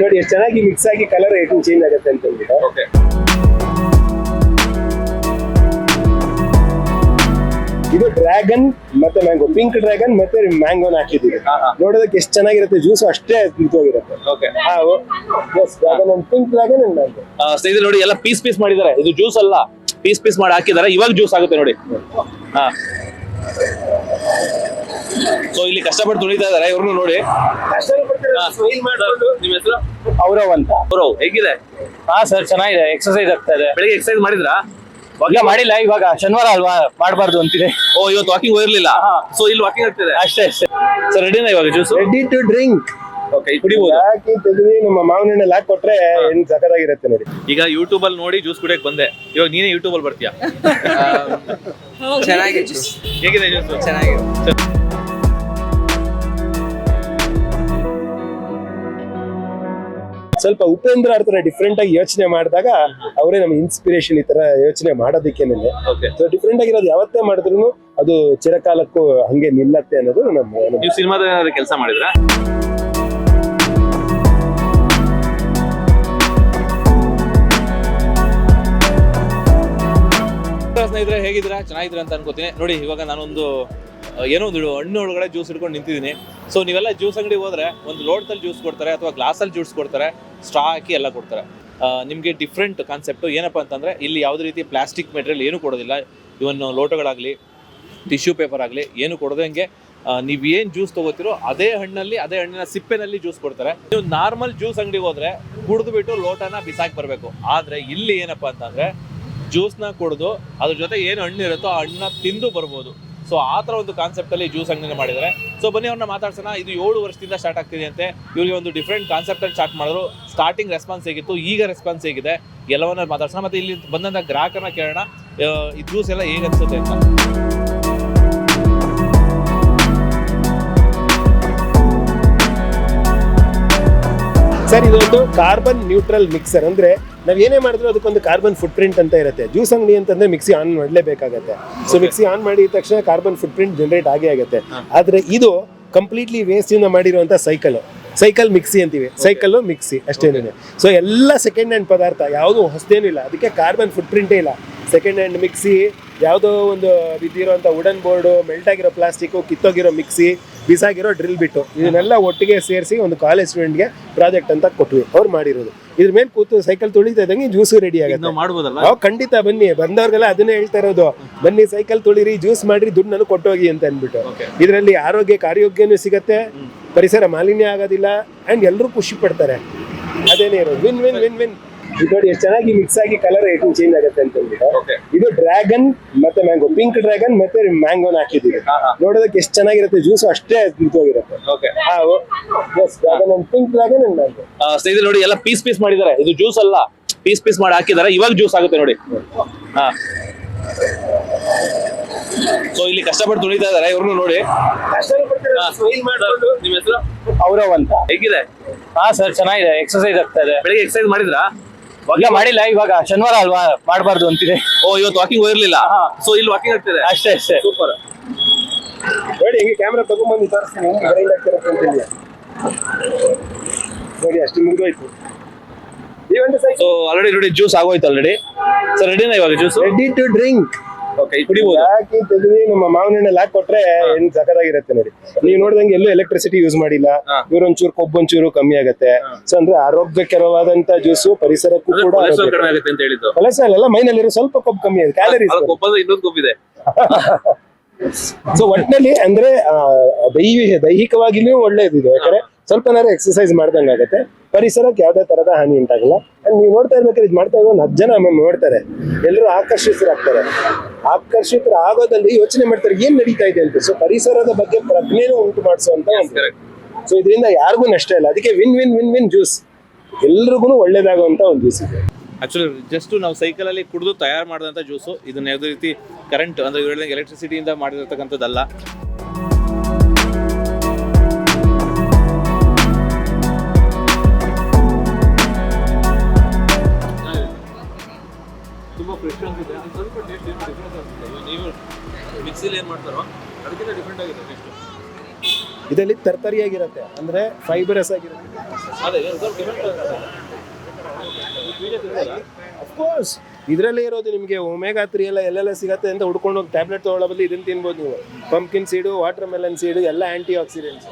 ನೋಡಿ ಎಷ್ಟು ಚೆನ್ನಾಗಿ ಮಿಕ್ಸ್ ಆಗಿ ಕಲರ್ ರೇಟಿಂಗ್ ಚೇಂಜ್ ಆಗುತ್ತೆ ಅಂತ ಹೇಳ್ಬಿಟ್ಟು. ಓಕೆ ಇದು ಡ್ರ್ಯಾಗನ್ ಮತ್ತೆ ಮ್ಯಾಂಗೋ ಪಿಂಕ್ ಡ್ರ್ಯಾಗನ್ ಮತ್ತೆ ಮ್ಯಾಂಗೋನ ಹಾಕಿದ್ದೀವಿ. ನೋಡೋದಕ್ಕೆ ಎಷ್ಟು ಚೆನ್ನಾಗಿರುತ್ತೆ ಜ್ಯೂಸ್ ಅಷ್ಟೇ ನಿಂತೋಗಿರುತ್ತೆ ಓಕೆ ಹಾ yes dragon and pink dragon and mango ಸ್ನೇಹಿತರೆ ನೋಡಿ ಎಲ್ಲ ಪೀಸ್ ಪೀಸ್ ಮಾಡಿದ್ದಾರೆ. ಇದು ಜ್ಯೂಸ್ ಅಲ್ಲ. ಪೀಸ್ ಪೀಸ್ ಮಾಡಿ ಹಾಕಿದ್ದಾರೆ. ಇವಾಗ ಜ್ಯೂಸ್ ಆಗುತ್ತೆ ನೋಡಿ. ಹಾ. ಸೊ ಇಲ್ಲಿ ಕಷ್ಟಪಟ್ಟು ತುಳಿತಾ ಇದಾರೆ ಇವ್ರನ್ನು ನೋಡಿ. ನಿಮ್ಮ ಹೆಸರು? ಔರವ್ ಅಂತ. ಅವರವ್ ಹೇಗಿದೆ? ಹಾ ಸರ್ ಚೆನ್ನಾಗಿದೆ. ಎಕ್ಸರ್ಸೈಸ್ ಆಗ್ತಾ ಇದೆ. ಬೆಳಿಗ್ಗೆ ಎಕ್ಸರ್ಸೈಸ್ ಮಾಡಿದ್ರಾ? ಇಲ್ಲ ಮಾಡಿಲ್ಲ. ಇವಾಗ ಶನಿವಾರ ಅಲ್ವಾ ಮಾಡಬಾರ್ದು ಅಂತಿದೆ. ಓ ಇವತ್ತು ವಾಕಿಂಗ್ ಹೋಗಿರ್ಲಿಲ್ಲ. ಸೊ ಇಲ್ಲಿ ವಾಕಿಂಗ್ ಆಗ್ತಿದೆ? ಅಷ್ಟೇ ಅಷ್ಟೇ. ಸರ್ ರೆಡಿನಾ ಇವಾಗ juice ready to drink okay ಕುಡಿಬಹುದು ಹಾಕಿ ತೆಗೆದು ನಮ್ಮ ಮಾವಿನ ಹಣ್ಣಲ್ಲಿ ಹಾಕಿ ಕೊಟ್ರೆ ಏನ್ ಸಖತ್ತಾಗಿರುತ್ತೆ ನೋಡಿ. ಈಗ ಯೂಟ್ಯೂಬ್ ಅಲ್ಲಿ ನೋಡಿ ಜ್ಯೂಸ್ ಕುಡಿಯಕ್ ಬಂದೆ. ಇವಾಗ ನೀನೇ ಯೂಟ್ಯೂಬ್ ಅಲ್ಲಿ ಬರ್ತೀಯಾ? ಚೆನ್ನಾಗಿದೆ ಜ್ಯೂಸ್ ಹೇಗಿದೆ ಜ್ಯೂಸ್ ಚೆನ್ನಾಗಿದೆ. ಸ್ವಲ್ಪ ಉಪೇಂದ್ರ ಅವ್ರ ತರ ಡಿಫ್ರೆಂಟ್ ಆಗಿ ಯೋಚನೆ ಮಾಡಿದಾಗ ಅವರೇ ನಮ್ಗೆ ಇನ್ಸ್ಪಿರೇಷನ್ ಈ ತರ ಯೋಚನೆ ಮಾಡೋದಕ್ಕೇನೆ ಓಕೆ ಸೊ ಡಿಫ್ರೆಂಟ್ ಆಗಿರೋದು ಯಾವತ್ತೇ ಮಾಡಿದ್ರು ಅದು ಚಿರಕಾಲಕ್ಕೂ ಹಂಗೆ ನಿಲ್ಲತ್ತೆ ಅನ್ನೋದು ನಮ್ಮ ಸಿನಿಮಾದ ಕೆಲಸ ಮಾಡಿದ್ರ? ಸ್ನೇಹಿತರೆ ಹೇಗಿದ್ದೀರಾ? ಚೆನ್ನಾಗಿದ್ದೀರಾ ಅಂತ ಅನ್ಕೋತೀನಿ. ನೋಡಿ ಇವಾಗ ನಾನೊಂದು ಏನೋ ಒಂದು ಹಣ್ಣು ಒಳಗಡೆ ಜ್ಯೂಸ್ ಹಿಡ್ಕೊಂಡು ನಿಂತಿದ್ದೀನಿ. ಸೊ ನೀವೆಲ್ಲ ಜ್ಯೂಸ್ ಅಂಗಡಿ ಹೋದ್ರೆ ಒಂದು ಲೋಟದಲ್ಲಿ ಜ್ಯೂಸ್ ಕೊಡ್ತಾರೆ ಅಥವಾ ಗ್ಲಾಸಲ್ಲಿ ಜ್ಯೂಸ್ ಕೊಡ್ತಾರೆ ಸ್ಟ್ರಾ ಹಾಕಿ ಎಲ್ಲ ಕೊಡ್ತಾರೆ. ನಿಮಗೆ ಡಿಫ್ರೆಂಟ್ ಕಾನ್ಸೆಪ್ಟು ಏನಪ್ಪ ಅಂತಂದರೆ, ಇಲ್ಲಿ ಯಾವುದೇ ರೀತಿ ಪ್ಲಾಸ್ಟಿಕ್ ಮೆಟೀರಿಯಲ್ ಏನು ಕೊಡೋದಿಲ್ಲ. ಇವನ್ ಲೋಟಗಳಾಗಲಿ ಟಿಶ್ಯೂ ಪೇಪರ್ ಆಗಲಿ ಏನು ಕೊಡೋದಂಗೆ ನೀವು ಏನು ಜ್ಯೂಸ್ ತಗೋತಿರೋ ಅದೇ ಹಣ್ಣಲ್ಲಿ, ಅದೇ ಹಣ್ಣಿನ ಸಿಪ್ಪೆನಲ್ಲಿ ಜ್ಯೂಸ್ ಕೊಡ್ತಾರೆ. ನೀವು ನಾರ್ಮಲ್ ಜ್ಯೂಸ್ ಅಂಗಡಿಗೆ ಹೋದ್ರೆ ಕುಡಿದು ಬಿಟ್ಟು ಲೋಟನ ಬಿಸಾಕಿ ಬರಬೇಕು. ಆದರೆ ಇಲ್ಲಿ ಏನಪ್ಪ ಅಂತಂದ್ರೆ ಜ್ಯೂಸ್ನ ಕುಡಿದು, ಅದ್ರ ಜೊತೆ ಏನು ಹಣ್ಣು ಇರುತ್ತೋ ಆ ಹಣ್ಣನ್ನ ತಿಂದು ಬರ್ಬೋದು. ಸೊ ಆ ಥರ ಒಂದು ಕಾನ್ಸೆಪ್ಟಲ್ಲಿ ಜ್ಯೂಸ್ ಅಂಗಡಿನ ಮಾಡಿದ್ದಾರೆ. ಸೊ ಬನ್ನಿ ಅವ್ರನ್ನ ಮಾತಾಡ್ಸೋಣ. ಇದು ಏಳು ವರ್ಷದಿಂದ ಸ್ಟಾರ್ಟ್ ಆಗ್ತಿದೆ ಅಂತೆ. ಇವರಿಗೆ ಒಂದು ಡಿಫ್ರೆಂಟ್ ಕಾನ್ಸೆಪ್ಟಲ್ಲಿ ಸ್ಟಾರ್ಟ್ ಮಾಡಿದ್ರು. ಸ್ಟಾರ್ಟಿಂಗ್ ರೆಸ್ಪಾನ್ಸ್ ಹೇಗಿತ್ತು? ಈಗ ರೆಸ್ಪಾನ್ಸ್ ಹೇಗಿದೆ? ಎಲ್ಲವನ್ನ ಮಾತಾಡ್ಸೋಣ. ಮತ್ತೆ ಇಲ್ಲಿ ಬಂದಂಥ ಗ್ರಾಹಕರನ್ನ ಕೇಳೋಣ. ಈ ಜ್ಯೂಸ್ ಎಲ್ಲ ಹೇಗೆ ಅನ್ಸುತ್ತೆ ಅಂತ. ಸರ್, ಇದೊಂದು ಕಾರ್ಬನ್ ನ್ಯೂಟ್ರಲ್ ಮಿಕ್ಸರ್ ಅಂದ್ರೆ ನಾವ್ ಏನೇ ಮಾಡಿದ್ರು ಅದಕ್ಕೊಂದು ಕಾರ್ಬನ್ ಫುಟ್ ಪ್ರಿಂಟ್ ಅಂತ ಇರುತ್ತೆ. ಜ್ಯೂಸ್ ಅಂಗಡಿ ಅಂತಂದ್ರೆ ಮಿಕ್ಸಿ ಆನ್ ಮಾಡಲೇಬೇಕಾಗತ್ತೆ. ಸೊ ಮಿಕ್ಸಿ ಆನ್ ಮಾಡಿದ ತಕ್ಷಣ ಕಾರ್ಬನ್ ಫುಟ್ ಪ್ರಿಂಟ್ ಜನರೇಟ್ ಆಗೇ ಆಗುತ್ತೆ. ಆದ್ರೆ ಇದು ಕಂಪ್ಲೀಟ್ಲಿ ವೇಸ್ಟ್ ಇಂದ ಮಾಡಿರುವಂತ ಸೈಕಲ್ ಸೈಕಲ್ ಮಿಕ್ಸಿ ಅಂತೀವಿ. ಸೈಕಲ್ ಮಿಕ್ಸಿ ಅಷ್ಟೇನೇ ಸೊ ಎಲ್ಲ ಸೆಕೆಂಡ್ ಹ್ಯಾಂಡ್ ಪದಾರ್ಥ ಯಾವುದು ಹೊಸದೇನಿಲ್ಲ ಅದಕ್ಕೆ ಕಾರ್ಬನ್ ಫುಟ್ ಪ್ರಿಂಟೇ ಇಲ್ಲ. ಸೆಕೆಂಡ್ ಹ್ಯಾಂಡ್ ಮಿಕ್ಸಿ ಯಾವುದೋ ಒಂದು ಬಿದ್ದಿರೋಂಥ ವುಡನ್ ಬೋರ್ಡು ಮೆಲ್ಟ್ ಆಗಿರೋ ಪ್ಲಾಸ್ಟಿಕ್ಕು ಕಿತ್ತೋಗಿರೋ ಮಿಕ್ಸಿ ಬಿಸಾಗಿರೋ ಡ್ರಿಲ್ ಬಿಟ್ಟು ಇದನ್ನೆಲ್ಲ ಒಟ್ಟಿಗೆ ಸೇರಿಸಿ ಒಂದು ಕಾಲೇಜ್ ಸ್ಟೂಡೆಂಟ್ಗೆ ಪ್ರಾಜೆಕ್ಟ್ ಅಂತ ಕೊಟ್ವಿ. ಅವ್ರು ಮಾಡಿರೋದು. ಇದ್ರ ಮೇಲೆ ಕೂತು ಸೈಕಲ್ ತುಳಿತಾ ಇದ್ದಂಗೆ ಜ್ಯೂಸು ರೆಡಿ ಆಗುತ್ತೆ. ಮಾಡ್ಬೋದಲ್ಲ ನಾವು ಖಂಡಿತ ಬನ್ನಿ. ಬಂದವ್ರಿಗೆಲ್ಲ ಅದನ್ನೇ ಹೇಳ್ತಾ ಇರೋದು. ಬನ್ನಿ ಸೈಕಲ್ ತುಳಿರಿ ಜ್ಯೂಸ್ ಮಾಡ್ರಿ ದುಡ್ಡನ್ನು ನನಗೆ ಕೊಟ್ಟೋಗಿ ಅಂತ ಅಂದ್ಬಿಟ್ಟು. ಇದರಲ್ಲಿ ಆರೋಗ್ಯಕ್ಕೆ ಆರೋಗ್ಯನೂ ಸಿಗತ್ತೆ. ಪರಿಸರ ಮಾಲಿನ್ಯ ಆಗೋದಿಲ್ಲ. ಅಂಡ್ ಎಲ್ಲರೂ ಖುಷಿ ಪಡ್ತಾರೆ. ಅದೇನೇ ಇರೋದು. ವಿನ್ ವಿನ್ ವಿನ್ ವಿನ್ ಇದು ನೋಡಿ ಎಷ್ಟು ಚೆನ್ನಾಗಿ ಮಿಕ್ಸ್ ಆಗಿ ಕಲರ್ ಐಟಮ್ ಚೇಂಜ್ ಆಗುತ್ತೆ ಅಂತ ಹೇಳ್ಬಿಟ್ಟು. ಇದು ಡ್ರ್ಯಾಗನ್ ಮತ್ತೆ ಮ್ಯಾಂಗೋ ಪಿಂಕ್ ಡ್ರ್ಯಾಗನ್ ಮತ್ತೆ ಮ್ಯಾಂಗೋನ ಹಾಕಿದ್ದೀವಿ. ನೋಡೋದಕ್ಕೆ ಎಷ್ಟು ಚೆನ್ನಾಗಿರುತ್ತೆ ಜ್ಯೂಸ್ ಅಷ್ಟೇ ನಿಂತೋಗಿರುತ್ತೆ ಓಕೆ ಹಾ yes dragon and pink dragon and mango ಸ್ನೇಹಿತರೆ ನೋಡಿ ಎಲ್ಲ ಪೀಸ್ ಪೀಸ್ ಮಾಡಿದ್ದಾರೆ. ಇದು ಜ್ಯೂಸ್ ಅಲ್ಲ. ಪೀಸ್ ಪೀಸ್ ಮಾಡಿ ಹಾಕಿದ್ದಾರೆ. ಇವಾಗ ಜ್ಯೂಸ್ ಆಗುತ್ತೆ ನೋಡಿ. ಹಾ. ಸೊ ಇಲ್ಲಿ ಕಷ್ಟಪಟ್ಟು ತುಳಿತಾ ಇದಾರೆ ಇವ್ರನ್ನು ನೋಡಿ. ನಿಮ್ಮ ಹೆಸರು? ಅಂತ. ಹೇಗಿದೆ? ಹಾ ಸರ್ ಚೆನ್ನಾಗಿದೆ. ಎಕ್ಸರ್ಸೈಸ್ ಆಗ್ತಾ ಇದೆ. ಬೆಳಿಗ್ಗೆ ಎಕ್ಸರ್ಸೈಸ್ ಮಾಡಿದ್ರಾ? ಇಲ್ಲ ಮಾಡಿಲ್ಲ ಇವಾಗ ಶನಿವಾರ ಅಲ್ವಾ ಮಾಡಬಾರ್ದು ಅಂತಿದೆ. ಓ ಇವತ್ತು ವಾಕಿಂಗ್ ಹೋಗಿರ್ಲಿಲ್ಲ? ಹಾ. ಸೊ ಇಲ್ಲಿ ವಾಕಿಂಗ್ ಆಗ್ತಿದೆ ಅಷ್ಟೇ ಅಷ್ಟೇ. ಸೂಪರ್ ನೋಡಿ ಹೆಂಗೆ ಕ್ಯಾಮ್ರಾ ತಗೊಂಡ್ಬಂದು ತೋರಿಸ್ತೀನಿ ಹೆಂಗೆ ಅಂತ ಹೇಳಿ. ನೋಡಿ ಅಷ್ಟು ಮುಗಿದೋಯ್ತು. ಈ ಒಂದು ಸೈಕಲ್ ಸೊ ಆಲ್ರೆಡಿ ನೋಡಿ ಜ್ಯೂಸ್ ಆಗೋಯ್ತು ಆಲ್ರೆಡಿ ಸರ್ ರೆಡಿನಾ ಇವಾಗ juice ready to drink okay ಕುಡಿಬಹುದು ಹಾಕಿ ತೆಗೆದು ನಮ್ಮ ಮಾವಿನ ಹಣ್ಣಲ್ಲಿ ಹಾಕಿ ಕೊಟ್ರೆ ಏನ್ ಸಖತ್ತಾಗಿರುತ್ತೆ ನೋಡಿ. ನೀವು ನೋಡಿದಂಗೆ ಎಲ್ಲೂ ಎಲೆಕ್ಟ್ರಿಸಿಟಿ ಯೂಸ್ ಮಾಡಿಲ್ಲ. ಚೂರು ಇವ್ರೊಂಚೂರು ಕೊಬ್ಬೊಂಚೂರು ಕಮ್ಮಿ ಆಗುತ್ತೆ. ಸೊ ಅಂದ್ರೆ ಆರೋಗ್ಯಕರವಾದಂತ ಜ್ಯೂಸು ಪರಿಸರಕ್ಕೂ ಕೂಡ ಕೊಲೆಸ್ಟ್ರಾಲ್ ಕಡಿಮೆ ಆಗುತ್ತೆ ಅಂತ ಹೇಳಿದ್ದು. ಕೊಲೆಸ್ಟ್ರಾಲ್ ಎಲ್ಲ ಮೈನಲ್ಲಿರೋ ಸ್ವಲ್ಪ ಕೊಬ್ಬು ಕಮ್ಮಿ ಆಗುತ್ತೆ. ಕ್ಯಾಲರಿ ಅಲ್ಲ ಇನ್ನೊಂದು ಕೊಬ್ಬಿದೆ ಸೊ ಒಟ್ಟಿನಲ್ಲಿ ಅಂದ್ರೆ ದೈಹಿಕವಾಗಿಯೂ ಒಳ್ಳೇದಿದೆ. ಯಾಕಂದ್ರೆ ಸ್ವಲ್ಪನಾರು ಎಕ್ಸಸೈಸ್ ಮಾಡ್ದಂಗೆ ಆಗುತ್ತೆ. ಪರಿಸರಕ್ಕೆ ಯಾವುದೇ ತರದ ಹಾನಿ ಉಂಟಾಗಲ್ಲ. ಅಂಡ್ ನೀವು ನೋಡ್ತಾ ಇರ್ಬೇಕಾದ್ರೆ ಇದು ಮಾಡ್ತಾ ಇರೋ ಒಂದು ಹತ್ತು ಜನ ಅಮ್ಮ ನೋಡ್ತಾರೆ. ಎಲ್ಲರೂ ಆಕರ್ಷಿತರಾಗ್ತಾರೆ. ಆಕರ್ಷಿತರ ಆಗೋದಲ್ಲಿ ಯೋಚನೆ ಮಾಡ್ತಾರೆ ಏನ್ ನಡೀತಾ ಇದೆ ಅಂತ. ಸೊ ಪರಿಸರದ ಬಗ್ಗೆ ಪ್ರಜ್ಞೆನೂ ಉಂಟು ಮಾಡಿಸುವಂತ ಸೊ ಇದರಿಂದ ಯಾರಿಗೂ ನಷ್ಟ ಇಲ್ಲ. ಅದಕ್ಕೆ win win win win juice ಎಲ್ರಿಗೂ ಒಳ್ಳೇದಾಗುವಂತ ಒಂದು ಜ್ಯೂಸ್ ಇದೆ. ಆಕ್ಚುಲಿ ಜಸ್ಟ್ ನಾವು ಸೈಕಲ್ ಅಲ್ಲಿ ಕುಡಿದು ತಯಾರು ಮಾಡಿದಂತ ಜ್ಯೂಸು ಇದನ್ನ ಯಾವುದೇ ರೀತಿ ಕರೆಂಟ್ ಅಂದ್ರೆ ಎಲೆಕ್ಟ್ರಿಸಿಟಿಯಿಂದ ಮಾಡಿರ್ತಕ್ಕಂಥದ್ದಲ್ಲ. ಟೇಸ್ಟ್ ಏನು ಡಿಫ್ರೆನ್ಸ್ ಅನ್ಸುತ್ತೆ ನೀವು ಮಿಕ್ಸಿಲಿ ಏನು ಮಾಡ್ತಾರೋ ಅದಕ್ಕಿಂತ ಡಿಫ್ರೆಂಟ್ ಆಗಿದೆ ಟೇಸ್ಟು ಇದರಲ್ಲಿ ತರ್ತರಿಯಾಗಿರುತ್ತೆ ಅಂದ್ರೆ ಫೈಬರಸ್ ಆಗಿರುತ್ತೆ. ಅದೇ ಸ್ವಲ್ಪ different ಅಫ್ಕೋರ್ಸ್ ಇದರಲ್ಲೇ ಇರೋದು ನಿಮಗೆ ಒಮೆಗಾ ತ್ರೀ ಎಲ್ಲ ಎಲ್ಲೆಲ್ಲ ಸಿಗುತ್ತೆ ಅಂತ ಹುಡ್ಕೊಂಡು ಹೋಗಿ ಟ್ಯಾಬ್ಲೆಟ್ ತೊಗೊಳ್ಳೋ ಬದಲು ಇದನ್ನ ತಿನ್ಬೋದು ನೀವು. Pumpkin seed water melon seed ಎಲ್ಲ ಆಂಟಿ ಆಕ್ಸಿಡೆಂಟ್ಸ್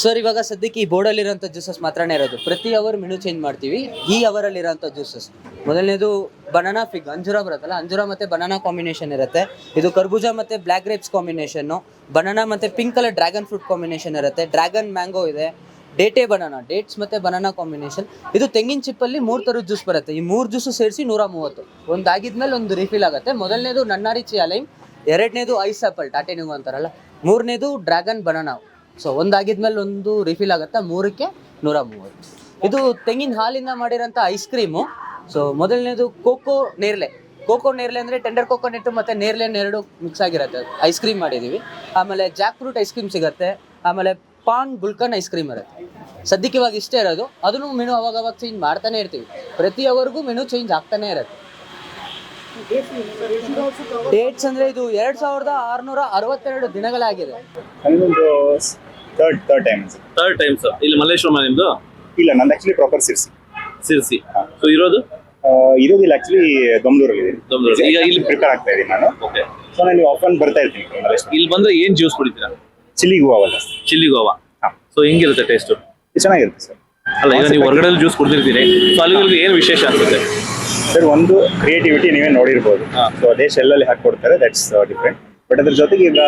ಸರ್ ಇವಾಗ ಸದ್ಯಕ್ಕೆ ಈ ಬೋರ್ಡಲ್ಲಿರೋಂಥ ಜ್ಯೂಸಸ್ ಮಾತ್ರನೇ ಇರೋದು. ಪ್ರತಿ ಅವರ್ ಮೆನು ಚೇಂಜ್ ಮಾಡ್ತೀವಿ. ಈ ಅವರಲ್ಲಿರೋಂಥ ಜ್ಯೂಸಸ್ ಮೊದಲನೇದು ಬನಾನಾ ಫಿಗ್ ಅಂಜೂರ ಬರುತ್ತಲ್ಲ, ಅಂಜೂರ ಮತ್ತು ಬನಾನಾ ಕಾಂಬಿನೇಷನ್ ಇರುತ್ತೆ. ಇದು ಕರ್ಬೂಜ ಮತ್ತು ಬ್ಲ್ಯಾಕ್ ಗ್ರೇಪ್ಸ್ ಕಾಂಬಿನೇಷನ್ನು ಬನಾನಾ ಮತ್ತು pink colour dragon fruit combination ಇರುತ್ತೆ. ಡ್ರ್ಯಾಗನ್ ಮ್ಯಾಂಗೋ ಇದೆ. ಡೇಟೆ ಬನಾನಾ, ಡೇಟ್ಸ್ ಮತ್ತು ಬನಾನಾ ಕಾಂಬಿನೇಷನ್. ಇದು ತೆಂಗಿನ ಚಿಪ್ಪಲ್ಲಿ ಮೂರು ಥರದ ಜ್ಯೂಸ್ ಬರುತ್ತೆ. ಈ ಮೂರು ಜ್ಯೂಸು ಸೇರಿಸಿ ನೂರ ಮೂವತ್ತು ಒಂದು ಆಗಿದ್ಮೇಲೆ ಒಂದು ರಿಫಿಲ್ ಆಗುತ್ತೆ. ಮೊದಲನೇದು ನನ್ನಾರಿ ಅಲೈಮ್ ಎರಡನೇದು ಐಸ್ ಆಪಲ್, ಟಾಟೆ ನೀವು ಅಂತಾರಲ್ಲ. ಮೂರನೇದು ಡ್ರ್ಯಾಗನ್ ಬನಾನಾ. ಸೊ ಒಂದಾಗಿದ್ಮೇಲೆ ಒಂದು ರಿಫಿಲ್ ಆಗುತ್ತೆ. ಮೂರಕ್ಕೆ ನೂರ ಮೂವತ್ತು ಇದು ತೆಂಗಿನ ಹಾಲಿಂದ ಮಾಡಿರೋಂಥ ಐಸ್ ಕ್ರೀಮು ಸೊ ಮೊದಲನೇದು ಕೋಕೋ ನೇರ್ಲೆ. ಕೋಕೋ ನೇರ್ಲೆ ಅಂದರೆ ಟೆಂಡರ್ ಕೋಕೋನೆಟ್ಟು ಮತ್ತು ನೇರ್ಲೆ ಎರಡು ಮಿಕ್ಸ್ ಆಗಿರುತ್ತೆ. ಐಸ್ ಕ್ರೀಮ್ ಮಾಡಿದ್ದೀವಿ ಆಮೇಲೆ ಜಾಕ್ ಫ್ರೂಟ್ ಐಸ್ ಕ್ರೀಮ್ ಸಿಗುತ್ತೆ. ಆಮೇಲೆ ಪಾನ್ ಗುಲ್ಕನ್ ಐಸ್ ಕ್ರೀಮ್ ಇರುತ್ತೆ. ಸದ್ಯಕ್ಕೆ ಇವಾಗ ಇಷ್ಟೇ ಇರೋದು. ಅದನ್ನು ಮೆನು ಅವಾಗ ಅವಾಗ ಚೇಂಜ್ ಮಾಡ್ತಾನೆ ಇರ್ತೀವಿ. ಪ್ರತಿ ಅವರ್ಗೂ ಮೆನು ಚೇಂಜ್ ಆಗ್ತಾನೆ ಇರುತ್ತೆ. ಡೇಟ್ಸ್ ಅಂದ್ರೆ ಇದು ಎರಡ್ ಸಾವಿರದ ಆರ್ನೂರ ಅರವತ್ತೆರಡು ದಿನಗಳಾಗಿದೆ. Third third time third times ಇಲ್ಲಿ ಮಲ್ಲೇಶ್ವರಮ ನಿಮ್ದು? ಇಲ್ಲ ನಂದು actually proper Sirsi Sirsi so ಇರೋದು? ಇರೋದಿಲ್ಲ ಆಕ್ಚುಲಿ ದೊಮ್ಲೂರಲ್ಲಿ ದೊಮ್ಲೂರು. ಈಗ ಇಲ್ಲಿ ಪ್ರಿಪೇರ್ ಆಗ್ತಾ ಇದ್ದೀನಿ ನಾನು. ಓಕೆ ಸೊ ನಾನು ಆಫನ್ ಬರ್ತಾ ಇರ್ತೀನಿ. ಇಲ್ಲಿ ಬಂದ್ರೆ ಏನು ಜ್ಯೂಸ್ ಕುಡಿತೀರಾ? Chilli guava chilli guava. So ಹೆಂಗಿರುತ್ತೆ ಟೇಸ್ಟ್ ಚೆನ್ನಾಗಿರುತ್ತೆ ಸರ್. ಅಲ್ಲ ಈಗ ನೀವು ಹೊರಗಡೆ ಜ್ಯೂಸ್ ಕುಡ್ದಿರ್ತೀರಿ. ಸೊ ಅಲ್ಲಿ ಏನು ವಿಶೇಷ ಆಗುತ್ತೆ ಸರ್ ಒಂದು ಕ್ರಿಯೇಟಿವಿಟಿ ನೀವೇ ನೋಡಿರ್ಬೋದು. ಸೊ ಅದೇ ಶೆಲ್ಲಲ್ಲಿ ಹಾಕೊಡ್ತಾರೆ ದಟ್ಸ್ ಡಿಫ್ರೆಂಟ್ ಬಟ್ ಅದ್ರ ಜೊತೆಗೆ ಈಗ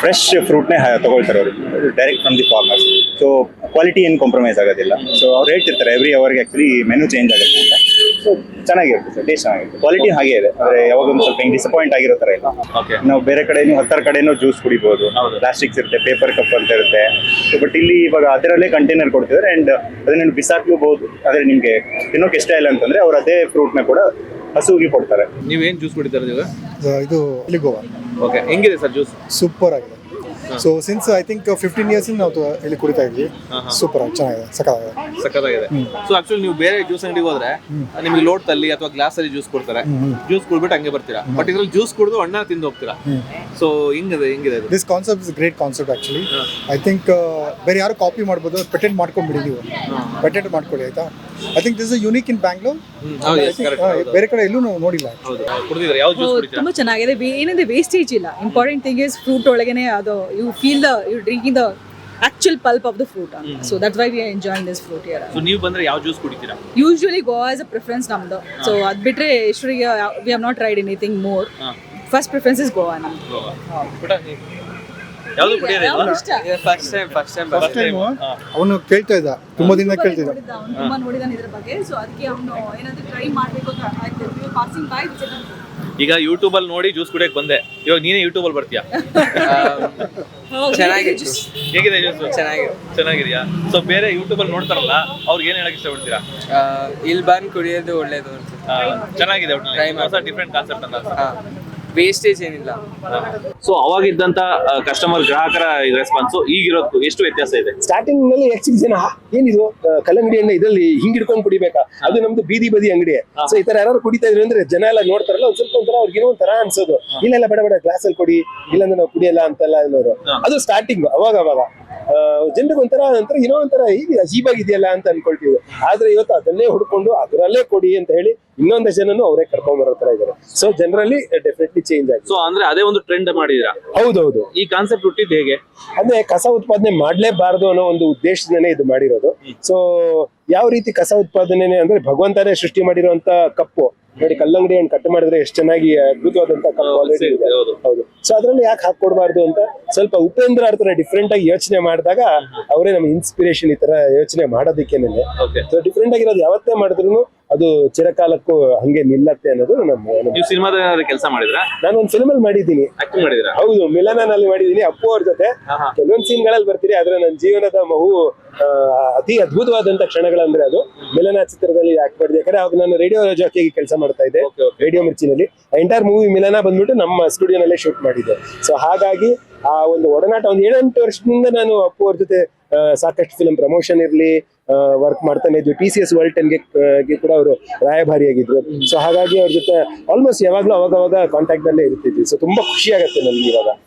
ಫ್ರೆಶ್ ಫ್ರೂಟ್ನೇ ತಗೊಳ್ತಾರೆ ಅವರು. Direct from the farmers so quality ಏನು ಕಾಂಪ್ರಮೈಸ್ ಆಗೋದಿಲ್ಲ. ಸೊ ಅವ್ರು ಹೇಳ್ತಿರ್ತಾರೆ ಎವ್ರಿ ಅವರ್ಗೆ ಆಕ್ಚುಲಿ ಮೆನು ಚೇಂಜ್ ಆಗುತ್ತೆ ಅಂತ. ಸೊ ಚೆನ್ನಾಗಿರುತ್ತೆ ಸರ್ ಟೇಸ್ಟ್ ಚೆನ್ನಾಗಿರುತ್ತೆ. ಕ್ವಾಲಿಟಿ ಹಾಗೆ ಇದೆ. ಅಂದ್ರೆ ಯಾವಾಗ ಒಂದು ಸ್ವಲ್ಪ ಹಿಂಗೆ ಡಿಸಪಾಯಿಂಟ್ ಆಗಿರೋ ಥರ ಇಲ್ಲ. ಓಕೆ ನಾವು ಬೇರೆ ಕಡೆ ನೀವು ಹತ್ತರ ಕಡೆನೂ ಜ್ಯೂಸ್ ಕುಡಿಬಹುದು ಹೌದು. ಪ್ಲಾಸ್ಟಿಕ್ಸ್ ಇರುತ್ತೆ ಪೇಪರ್ ಕಪ್ ಅಂತ ಇರುತ್ತೆ. ಬಟ್ ಇಲ್ಲಿ ಇವಾಗ ಅದರಲ್ಲೇ ಕಂಟೈನರ್ ಕೊಡ್ತಿದ್ದಾರೆ ಅಂಡ್ ಅದನ್ನ ಬಿಸಾಕ್ಲೂಬಹುದು ಆದ್ರೆ ನಿಮ್ಗೆ ತಿನ್ನೋಕೆ ಇಷ್ಟ ಇಲ್ಲ ಅಂತಂದ್ರೆ ಅವ್ರು ಅದೇ ಫ್ರೂಟ್ನ ಕೂಡ ಹಸುವಿಗೆ ಕೊಡ್ತಾರೆ. ನೀವೇನ್ ಜ್ಯೂಸ್ ಕುಡಿತಾರೆ ಈಗ ಇದು ಇಲ್ಲಿ ಗೋವಾ ಓಕೆ ಹೆಂಗಿದೆ ಸರ್ ಜ್ಯೂಸ್ ಸೂಪರ್ ಆಗಿದೆ. So since I think fifteen years ನಾವು ಇಲ್ಲಿ ಕುಡಿತಾ ಇದ್ವಿ ಸೂಪರ್ ಚೆನ್ನಾಗಿದೆ ಸಕ್ಕತ್ತಾಗಿದೆ ಸಕತ್ತಾಗಿದೆ ಸೊ ಆಕ್ಚುಲಿ ನೀವು ಬೇರೆ ಜ್ಯೂಸ್ ಅಂಗಡಿಗೆ ಹೋದ್ರೆ ನಿಮಗೆ ಲೋಟ್ ತಲ್ಲಿ ಅಥವಾ ಗ್ಲಾಸ್ ಅಲ್ಲಿ ಜ್ಯೂಸ್ ಕೊಡ್ತಾರೆ. ಜ್ಯೂಸ್ ಕುಡ್ಬಿಟ್ಟು ಹಂಗೆ ಬರ್ತೀರಾ? ಬಟ್ ಇದ್ರಲ್ಲಿ ಜ್ಯೂಸ್ ಕುಡಿದು ಅಣ್ಣ ತಿಂದು ಹೋಗ್ತೀರಾ? ಸೊ ಹಿಂಗಿದೆ ಹಿಂಗಿದೆ this concept is great concept actually I think ಬೇರೆ ಯಾರು ಕಾಪಿ ಮಾಡ್ಬೋದು ಪೆಟೆಂಟ್ ಮಾಡ್ಕೊಂಡ್ಬಿಡಿ ನೀವು. ಪೆಟೆಂಟ್ ಮಾಡ್ಕೊಳ್ಳಿ ಆಯ್ತಾ? I think this unique in Bangalore. ಬೇರೆ ಕಡೆ ಎಲ್ಲೂ ನಾವು ನೋಡಿಲ್ಲ ತುಂಬಾ ಚೆನ್ನಾಗಿದೆ. ಏನಿದೆ ವೇಸ್ಟೇಜ್ ಇಲ್ಲ. ಇಂಪಾರ್ಟೆಂಟ್ ಥಿಂಗ್ ಇಸ್ ಫ್ರೂಟ್ ಒಳಗೇನೆ ಅದು you feel the you drinking the actual pulp of the fruit so that why we enjoy this fruit year so ನೀವು ಬಂದ್ರೆ ಯಾವ ಜ್ಯೂಸ್ ಕುಡಿತೀರಾ? Usually guava is a preference ನಮ್ದು. So ಅದ್ ಬಿಟ್ರೆ ಈಶ್ವರಿಗೆ we have not tried anything more first preference is guava ನಮ್ದು? ಯಾವ್ದು ಕುಡಿಯೋದೇ ಯಾವ್ದು ಇಲ್ವಾ? ಇಷ್ಟ? First time first time first time ಅವನು ಕೇಳ್ತಾ ಇದ್ದ ತುಂಬಾ ದಿನ ಕೇಳ್ತಿದ್ದ. ಇದ್ದ ಅವ್ನು ತುಂಬಾ ನೋಡಿದಾನೆ ಇದ್ರ ಬಗ್ಗೆ. ಸೊ ಅದಕ್ಕೆ ಅವನು ಏನಾದ್ರು ಟ್ರೈ ಮಾಡ್ಬೇಕು ಅಂತ ಆಯ್ತು. ಪಾಸಿಂಗ್ ಬೈ ಈಗ ಯೂಟ್ಯೂಬ್ ಅಲ್ಲಿ ನೋಡಿ ಜ್ಯೂಸ್ ಕುಡಿಯಕ್ ಬಂದೆ. ಇವಾಗ ನೀನೇ ಯೂಟ್ಯೂಬ್ ಅಲ್ಲಿ ಬರ್ತೀಯಾ? ಚೆನ್ನಾಗಿತ್ತು. ಹೇಗಿದೆ ಜ್ಯೂಸ್ ಚೆನ್ನಾಗಿದೆ ಚೆನ್ನಾಗಿದೆಯಾ? ಸೊ ಬೇರೆ ಯೂಟ್ಯೂಬ್ ಅಲ್ಲಿ ನೋಡ್ತಾರಲ್ಲ ಅವ್ರಿಗೆ ಏನ್ ಹೇಳಕ್ ಇಷ್ಟಪಡ್ತೀರಾ? ಇಲ್ಲಿ ಬಂದು ಕುಡಿಯೋದು ಒಳ್ಳೇದು ಚೆನ್ನಾಗಿದೆ ಒಟ್ಟಿನಲ್ಲಿ. ಹೊಸ ಡಿಫ್ರೆಂಟ್ ಕಾನ್ಸೆಪ್ಟ್ ಅಂತ ವೇಸ್ಟೇಜ್ ಏನಿಲ್ಲ. ಸೊ ಅವಾಗಿದ್ದಂತ ಕಸ್ಟಮರ್ ಗ್ರಾಹಕರ ರೆಸ್ಪಾನ್ಸ್ ಈಗಿರೋದಕ್ಕೂ ಎಷ್ಟು ವ್ಯತ್ಯಾಸ ಇದೆ? ಸ್ಟಾರ್ಟಿಂಗ್ನಲ್ಲಿ ಎಕ್ಸಿಬ್ ಜನ "ಆ, ಏನಿದು ಕಲ್ಲಂಗಡಿ ಎಣ್ಣೆ ಇದರಲ್ಲಿ ಹಿಂಗ್ ಹಿಡ್ಕೊಂಡ್ ಕುಡಿಬೇಕಾ? ಅದು ನಮ್ದು ಬೀದಿ ಬದಿ ಅಂಗಡಿ. ಸೊ ಈ ತರ ಯಾರು ಕುಡಿತಾ ಇದ್ರು ಅಂದ್ರೆ ಜನ ಎಲ್ಲ ನೋಡ್ತಾರಲ್ಲ ಒಂದ್ ಸ್ವಲ್ಪ ಒಂಥರ ಅವ್ರಿಗೆ ಏನೋ ಒಂಥರ ಅನ್ಸೋದು. ಇಲ್ಲ ಇಲ್ಲ ಬೇಡ ಬೇಡ ಗ್ಲಾಸ್ ಅಲ್ಲಿ ಕೊಡಿ ಇಲ್ಲಾಂದ್ರೆ ನಾವು ಕುಡಿಯಲ್ಲ ಅಂತೆಲ್ಲ ಅನ್ನೋರು. ಅದು ಸ್ಟಾರ್ಟಿಂಗ್ ಅವಾಗ ಅವಾಗ. ಜನರಿಗೆ ಒಂಥರ ಒಂಥರ ಏನೋ ಒಂಥರ ಈಗ ಅಜೀಬಾಗಿದೆಯಲ್ಲ ಅಂತ ಅನ್ಕೊಳ್ತೀವಿ. ಆದ್ರೆ ಇವತ್ತು ಅದನ್ನೇ ಹುಡ್ಕೊಂಡು ಅದರಲ್ಲೇ ಕೊಡಿ ಅಂತ ಹೇಳಿ ಇನ್ನೊಂದಷ್ಟು ಜನನು ಅವರೇ ಕರ್ಕೊಂಡ್ ಬರೋ ತರ ಇದ್ದಾರೆ ಸೊ ಜನರಲ್ಲಿ ಡೆಫಿನೆಟ್ಲಿ ಚೇಂಜ್ ಆಗಿದೆ. ಸೊ ಅಂದ್ರೆ ಅದೇ ಒಂದು ಟ್ರೆಂಡ್ ಮಾಡಿದೀರಾ ಹೌದೌದು. ಈ ಕಾನ್ಸೆಪ್ಟ್ ಹುಟ್ಟಿದ್ ಹೇಗೆ? ಅಂದ್ರೆ ಕಸ ಉತ್ಪಾದನೆ ಮಾಡ್ಲೇಬಾರದು ಅನ್ನೋ ಒಂದು ಉದ್ದೇಶದಿಂದನೇ ಇದು ಮಾಡಿರೋದು. ಸೊ ಯಾವ ರೀತಿ ಕಸ ಉತ್ಪಾದನೆ ಅಂದ್ರೆ ಭಗವಂತನೇ ಸೃಷ್ಟಿ ಮಾಡಿರುವಂತ ಕಪ್ಪು. ನೋಡಿ ಕಲ್ಲಂಗಡಿ ಹಣ್ಣು ಕಟ್ ಮಾಡಿದ್ರೆ ಎಷ್ಟು ಚೆನ್ನಾಗಿ ಅದ್ಭುತವಾದಂತ ಕಪ್ಪು ಆಲ್ರೆಡಿ ಇದೆ. ಹೌದು. ಸೊ ಅದ್ರಲ್ಲಿ ಯಾಕೆ ಹಾಕೊಡ್ಬಾರ್ದು ಅಂತ ಸ್ವಲ್ಪ ಉಪೇಂದ್ರ ಅವ್ರ ತರ ಡಿಫ್ರೆಂಟ್ ಆಗಿ ಯೋಚನೆ ಮಾಡಿದಾಗ ಅವರೇ ನಮ್ಗೆ ಇನ್ಸ್ಪಿರೇಷನ್ ಈ ತರ ಯೋಚನೆ ಮಾಡೋದಕ್ಕೆ ಡಿಫ್ರೆಂಟ್ ಆಗಿರೋದು ಯಾವತ್ತೇ ಮಾಡಿದ್ರು ಅದು ಚಿರಕಾಲಕ್ಕೂ ಹಂಗೆ ನಿಲ್ಲತ್ತೆ ಅನ್ನೋದು ನಮ್ಮ ಅನುಭವ. ನೀವು ಸಿನಿಮಾದ ಕೆಲಸ ಮಾಡಿದ್ರ? ನಾನು ಒಂದು ಸಿನಿಮಾ ಅಲ್ಲಿ ಮಾಡಿದ್ದೀನಿ. ಆಕ್ಟಿಂಗ್ ಮಾಡಿದ್ರಾ ಹೌದು ಮಿಲನಲ್ಲಿ ಮಾಡಿದ್ದೀನಿ ಅಪ್ಪು ಅವ್ರ ಜೊತೆ. ಕೆಲವೊಂದ್ ಸೀನ್ಗಳಲ್ಲಿ ಬರ್ತೀನಿ ಆದ್ರೆ ನನ್ನ ಜೀವನದ ಮಹು ಅತಿ ಅದ್ಭುತವಾದಂತ ಕ್ಷಣಗಳಂದ್ರೆ ಅದು. ಮಿಲನ ಚಿತ್ರದಲ್ಲಿ ಆಕ್ಟ್ ಮಾಡಿದೆ ಯಾಕಂದ್ರೆ ಅವಾಗ ನಾನು ರೇಡಿಯೋ ಜಾಕಿಯಾಗಿ ಕೆಲಸ ಮಾಡ್ತಾ ಇದ್ದೆ. ರೇಡಿಯೋ ಮಿರ್ಚಿನಲ್ಲಿ. ಎಂಟೈರ್ ಮೂವಿ ಮಿಲನ ಬಂದ್ಬಿಟ್ಟು ನಮ್ಮ ಸ್ಟುಡಿಯೋನಲ್ಲೇ ಶೂಟ್ ಮಾಡಿದ್ದೆ. ಸೊ ಹಾಗಾಗಿ ಆ ಒಂದು ಒಡನಾಟ ಒಂದು ಏಳೆಂಟು ವರ್ಷದಿಂದ ನಾನು ಅಪ್ಪು ಅವ್ರ ಜೊತೆ ಸಾಕಷ್ಟು ಫಿಲಂ ಪ್ರಮೋಷನ್ ಇರ್ಲಿ ವರ್ಕ್ ಮಾಡ್ತಾನೆ ಇದ್ವಿ. ಟಿ ಸಿ ಎಸ್ ವರ್ಲ್ಡ್ ಟೆನ್ಗೆ ಕೂಡ ಅವರು ರಾಯಭಾರಿಯಾಗಿದ್ರು. ಸೊ ಹಾಗಾಗಿ ಅವ್ರ ಜೊತೆ ಆಲ್ಮೋಸ್ಟ್ ಯಾವಾಗ್ಲೂ ಅವಾಗ ಅವಾಗ ಕಾಂಟ್ಯಾಕ್ಟ್ ಅಲ್ಲೇ ಇರ್ತಿದ್ವಿ. ಸೊ ತುಂಬಾ ಖುಷಿ ಆಗುತ್ತೆ ನನ್ಗೆ ಇವಾಗ.